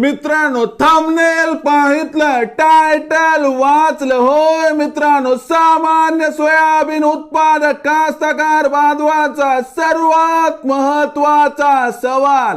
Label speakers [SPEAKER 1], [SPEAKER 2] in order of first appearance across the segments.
[SPEAKER 1] मित्रांनो थांबनेल पाहितलं टायटल वाचलं. होय मित्रांनो सामान्य सोयाबीन उत्पादक कास्तकार बांधवाचा सर्वात महत्त्वाचा सवाल.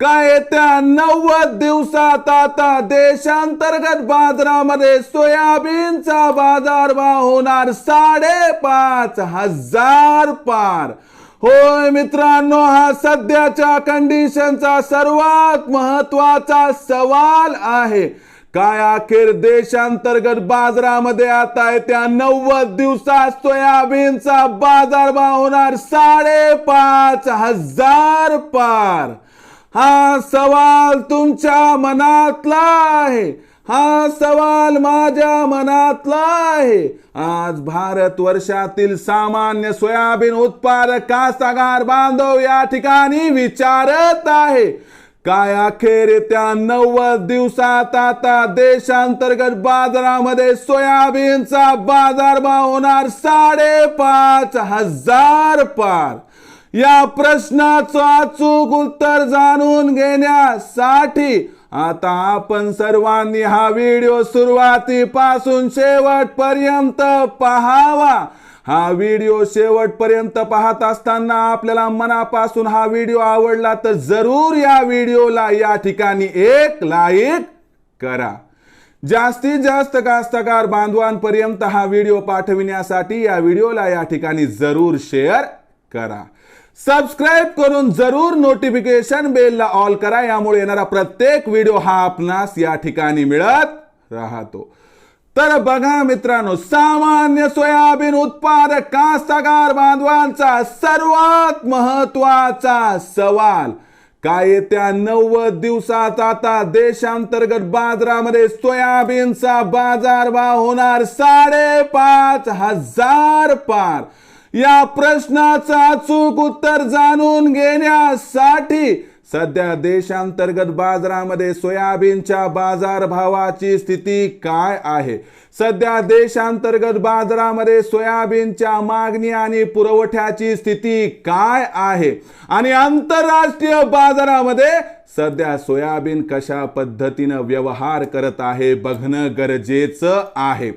[SPEAKER 1] काय येत्या नव्वद दिवसात आता देशांतर्गत बाजारामध्ये सोयाबीनचा बाजारभाव होणार साडेपाच हजार पार? होय मित्रांनो हा सध्याच्या कंडिशनचा सर्वात महत्त्वाचा सवाल आहे. काय अखेर देशांतर्गत बाजारामध्ये आता येत्या नव्वद दिवसात सोयाबीनचा बाजारभाव होणार साडेपाच हजार पार. हा सवाल तुमच्या मनातला आहे. हा सवाल माझ्या मनातला आहे. आज भारत वर्षातील सामान्य सोयाबीन उत्पादक कास्तकार बांधव या ठिकाणी विचारत आहे. काय अखेर त्या नव्वद दिवसात आता देशांतर्गत बाजारामध्ये सोयाबीनचा बाजारभाव होणार साडेपाच हजार पार? या प्रश्नाचं अचूक उत्तर जाणून घेण्यासाठी आता आपण सर्वांनी हा व्हिडिओ सुरुवातीपासून शेवटपर्यंत पहावा. हा व्हिडिओ शेवटपर्यंत पाहत असताना आपल्याला मनापासून हा व्हिडिओ आवडला तर जरूर या व्हिडिओला या ठिकाणी एक लाईक करा. जास्तीत जास्त कास्तकार बांधवांपर्यंत हा व्हिडिओ पाठविण्यासाठी या व्हिडिओला या ठिकाणी जरूर शेअर करा. सबस्क्राईब करून जरूर नोटिफिकेशन बेलला ऑल करा. यामुळे येणारा प्रत्येक व्हिडिओ हा आपणास या ठिकाणी मिळत राहतो. तर बघा मित्रांनो सामान्य सोयाबीन उत्पादक कास्तकार बांधवांचा सर्वात महत्त्वाचा सवाल काय येत्या नव्वद दिवसात आता देशांतर्गत बाजारामध्ये सोयाबीनचा बाजारभाव होणार साडेपाच हजार पार? या प्रश्नाचं अचूक उत्तर जाणून घेण्यासाठी सध्या देशांतर्गत बाजारामध्ये सोयाबीनच्या बाजारभावाची स्थिती काय आहे? सध्या देशांतर्गत बाजारामध्ये सोयाबीनच्या मागणी आणि पुरवठ्याची स्थिती काय आहे? आणि आंतरराष्ट्रीय बाजारामध्ये सध्या सोयाबीन कशा पद्धतीनं व्यवहार करत आहे बघणं गरजेचं आहे.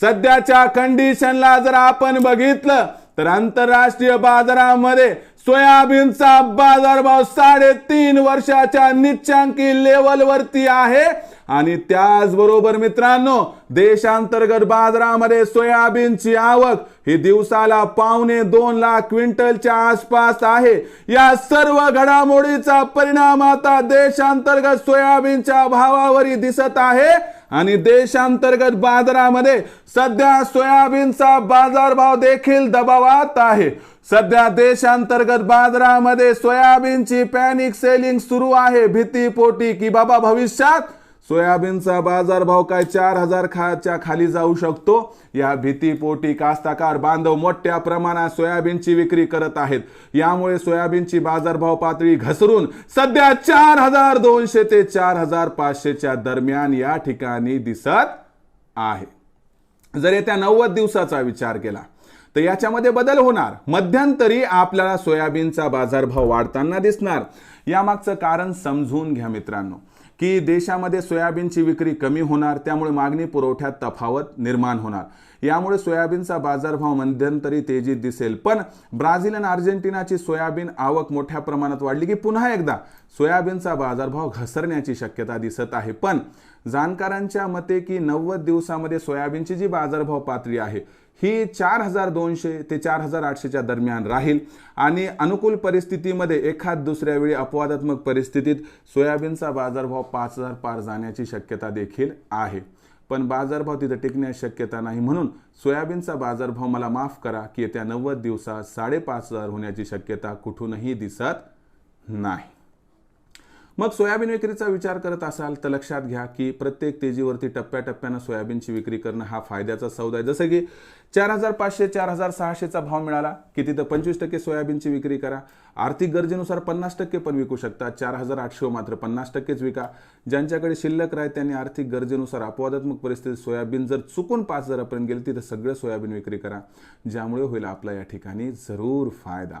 [SPEAKER 1] सध्याच्या कंडिशनला जर आपण बघितलं तर आंतरराष्ट्रीय बाजारामध्ये सोयाबीनचा बाजारभाव साडेतीन वर्षाच्या निच्चांकी लेवलवरती आहे. आणि त्याचबरोबर मित्रांनो देशांतर्गत बाजारामध्ये सोयाबीनची आवक ही दिवसाला पावणे दोन लाख क्विंटलच्या आसपास आहे. या सर्व घडामोडीचा परिणाम आता देशांतर्गत सोयाबीनच्या भावावरही दिसत आहे. आणि देशांतर्गत बाजारामध्ये सध्या सोयाबीनचा बाजारभाव देखील दबावात आहे. सध्या देशांतर्गत बाजारामध्ये सोयाबीनची पॅनिक सेलिंग सुरू आहे. भीतीपोटी की बाबा भविष्यात सोयाबीनचा बाजारभाव काय चार हजार खाच्या खाली जाऊ शकतो? या भीतीपोटी कास्ताकार बांधव मोठ्या प्रमाणात सोयाबीनची विक्री करत आहेत. यामुळे सोयाबीनची बाजारभाव पातळी घसरून सध्या चार हजार दोनशे ते चार हजार पाचशेच्या दरम्यान या ठिकाणी दिसत आहे. जर येत्या नव्वद दिवसाचा विचार केला तर याच्यामध्ये बदल होणार. मध्यंतरी आपल्याला सोयाबीनचा बाजारभाव वाढताना दिसणार. यामागचं कारण समजून घ्या मित्रांनो. की देशामध्ये सोयाबीनची विक्री कमी होणार त्यामुळे मागणी पुरवठ्यात तफावत निर्माण होणार. यामुळे सोयाबीनचा बाजारभाव मध्यंतरी तेजीत दिसेल. पण ब्राझील आणि अर्जेंटिनाची सोयाबीन आवक मोठ्या प्रमाणात वाढली की पुन्हा एकदा सोयाबीनचा बाजारभाव घसरण्याची शक्यता दिसत आहे. पण जाणकारांच्या मते की नव्वद दिवसामध्ये सोयाबीनची जी बाजारभाव पातळी आहे ही चार हजार दोनशे ते चार हजार आठशेच्या दरम्यान राहील आणि अनुकूल परिस्थितीमध्ये एखाद दुसऱ्या वेळी अपवादात्मक परिस्थितीत सोयाबीनचा बाजारभाव पाच हजार पार जाण्याची शक्यता देखील आहे. पण बाजारभाव तिथं टिकण्याची शक्यता नाही म्हणून सोयाबीनचा बाजारभाव मला माफ करा की येत्या नव्वद दिवसात साडेपाच हजार होण्याची शक्यता कुठूनही दिसत नाही. मग सोयाबीन विक्रीचा विचार करत असाल तर लक्षात घ्या की प्रत्येक तेजीवरती टप्प्याटप्प्यानं सोयाबीनची विक्री करणं हा फायद्याचा सौदा आहे. जसं की चार हजार पाचशे चार हजार सहाशेचा भाव मिळाला की तिथं पंचवीस टक्के सोयाबीनची विक्री करा. आर्थिक गरजेनुसार पन्नास टक्के पण विकू शकता. चार हजार आठशे मात्र पन्नास टक्केच विका. ज्यांच्याकडे शिल्लक राहते त्यांनी आर्थिक गरजेनुसार अपवादात्मक परिस्थितीत सोयाबीन जर चुकून पाच हजारापर्यंत गेली तिथं सगळं सोयाबीन विक्री करा. ज्यामुळे होईल आपला या ठिकाणी जरूर फायदा.